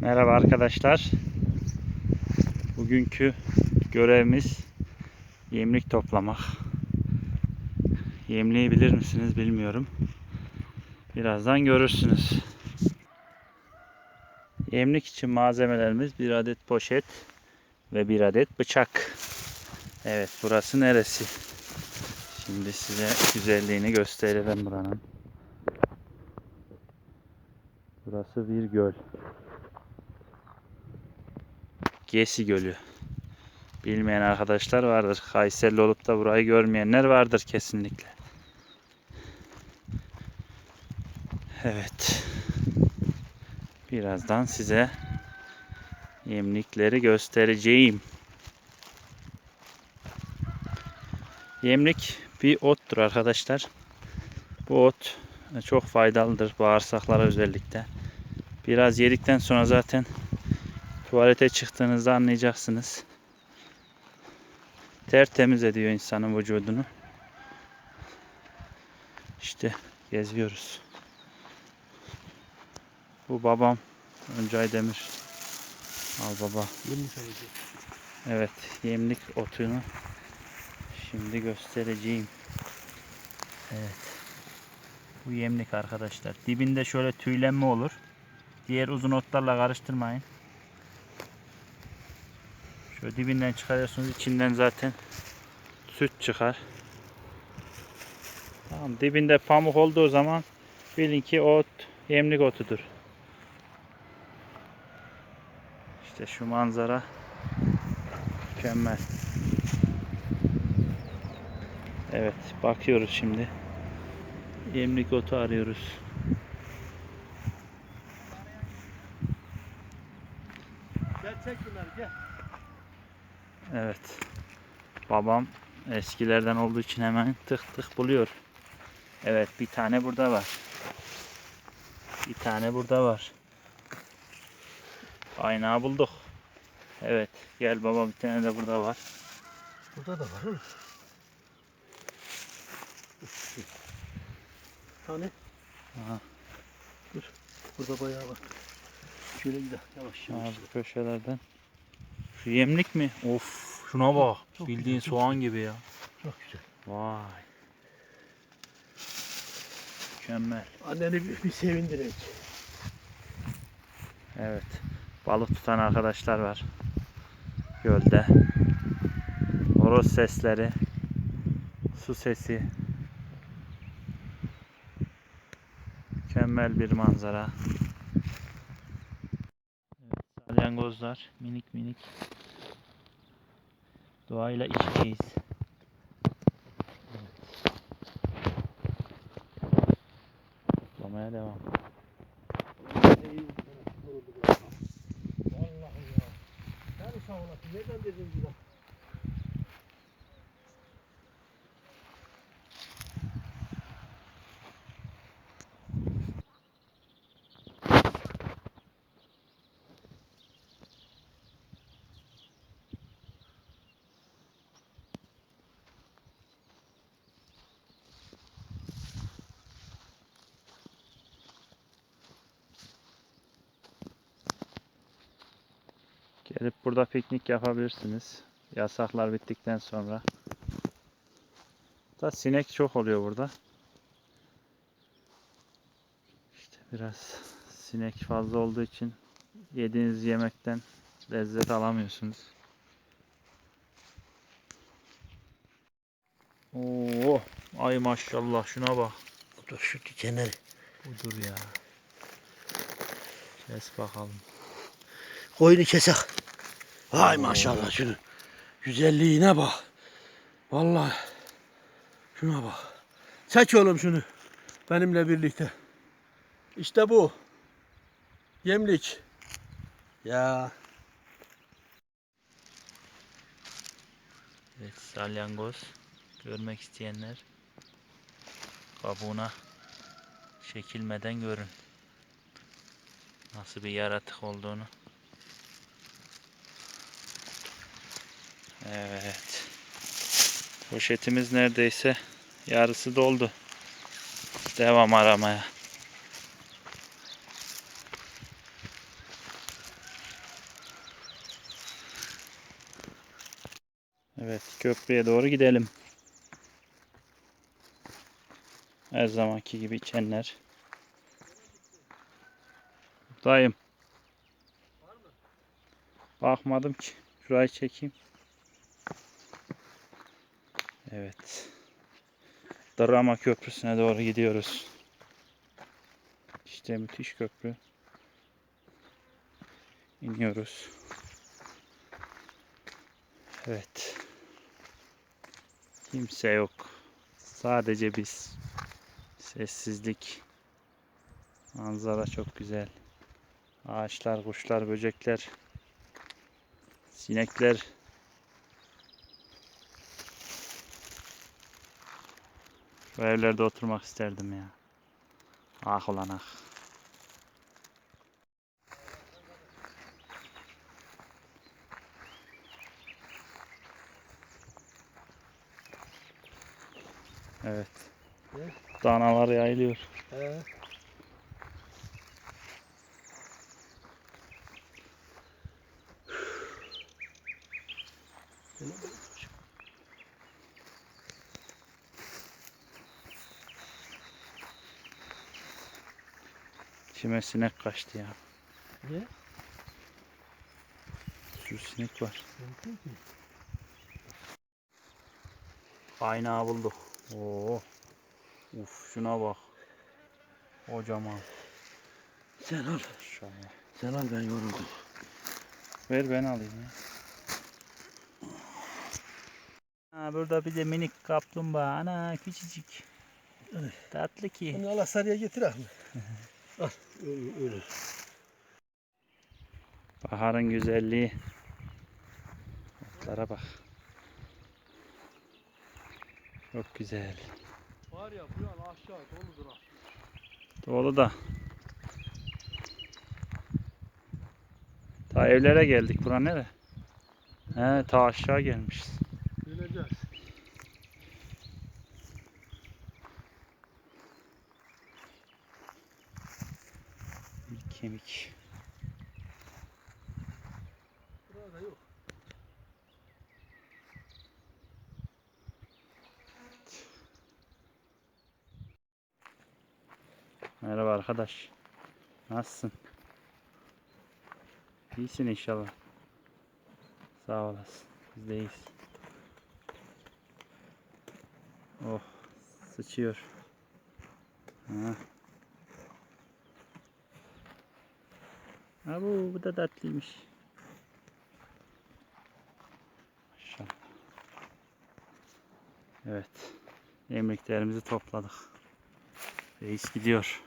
Merhaba arkadaşlar. Bugünkü görevimiz yemlik toplamak. Yemliği bilir misiniz bilmiyorum. Birazdan görürsünüz. Yemlik için malzemelerimiz bir adet poşet ve bir adet bıçak. Evet burası neresi? Şimdi size güzelliğini gösterelim buranın. Burası bir göl. Gesi Gölü. Bilmeyen arkadaşlar vardır. Kayserili olup da burayı görmeyenler vardır kesinlikle. Evet. Birazdan size yemlikleri göstereceğim. Yemlik bir ottur arkadaşlar. Bu ot çok faydalıdır bağırsaklara özellikle. Biraz yedikten sonra zaten tuvalete çıktığınızda anlayacaksınız. Tertemiz ediyor insanın vücudunu. İşte geziyoruz. Bu babam Öncay Demir. Al baba. Evet, yemlik otunu şimdi göstereceğim. Evet. Bu yemlik arkadaşlar. Dibinde şöyle tüylenme olur. Diğer uzun otlarla karıştırmayın. Şöyle dibinden çıkarıyorsunuz. içinden zaten süt çıkar. Tamam, dibinde pamuk olduğu zaman bilin ki ot yemlik otudur. İşte şu manzara mükemmel. Evet, bakıyoruz şimdi. Yemlik otu arıyoruz. Gel çek bunları gel. Evet. Babam eskilerden olduğu için hemen tık tık buluyor. Evet bir tane burada var. Bir tane burada var. Aynağı bulduk. Evet gel baba bir tane de burada var. Burada da var oğlum. Hani? Aha. Dur. Burada bayağı var. Şöyle gidelim yavaş yavaş. Abi köşelerden. Şu yemlik mi? Of şuna bak. Çok Bildiğin güzel, soğan gibi ya. Çok güzel. Vay. Mükemmel. Anneni bir, bir sevindirek. Evet. Balık tutan arkadaşlar var. Gölde. Horoz sesleri. Su sesi. Mükemmel bir manzara. Evet, salyangozlar minik minik. Doğayla iç içeyiz. Evet. Toplamaya devam. Vallahi ya. Yani sağ olasın. Nereden dedin bu Gelip burada piknik yapabilirsiniz. Yasaklar bittikten sonra. Da sinek çok oluyor burada. İşte biraz sinek fazla olduğu için yediğiniz yemekten lezzet alamıyorsunuz. Oo, ay maşallah şuna bak. Dur şu dikenleri. Budur ya. Kes bakalım. Koyunu kesek. Vay maşallah şunu. Güzelliğine bak. Vallahi. Şuna bak. Çek oğlum şunu. Benimle birlikte. İşte bu. Yemlik. Ya. Evet, salyangoz görmek isteyenler kabuğuna çekilmeden görün. Nasıl bir yaratık olduğunu. Evet. Poşetimiz neredeyse yarısı doldu. Devam aramaya. Evet köprüye doğru gidelim. Her zamanki gibi içenler. Buradayım. Bakmadım ki. Şurayı çekeyim. Evet. Drama Köprüsü'ne doğru gidiyoruz. İşte müthiş köprü. İniyoruz. Evet. Kimse yok. Sadece biz. Sessizlik. Manzara çok güzel. Ağaçlar, kuşlar, böcekler. Sinekler. Şu evlerde oturmak isterdim ya. Ah ulan ah. Evet. Ne? Danalar yayılıyor. He. İçime sinek kaçtı ya. Ne? Şu sinek var. Kaynağı bulduk. Oo. Uf şuna bak. Kocaman. Sen al. Şöyle. Sen al ben yoruldum. Ver ben alayım ya. Ha, burada bir de minik kaplumbağa. Ana küçücük. Tatlı ki. Allah sarıya getir Ahmet. al. Öyle. öyle. Baharın güzelliği. Otlara bak. Çok güzel. Var ya bu yan aşağı doludur ha. Dolu da. Ta evlere geldik. Bura nere? He ta aşağı gelmişiz. Döneceğiz. Bir kemik. Burada yok. Merhaba arkadaş. Nasılsın? İyisin inşallah. Sağ olasın. Biz de iyiyiz. Oh, sıçıyor. Ha. Ha bu, bu da tatlıymış. Maşallah. Evet. Yemeklerimizi topladık. Reis gidiyor.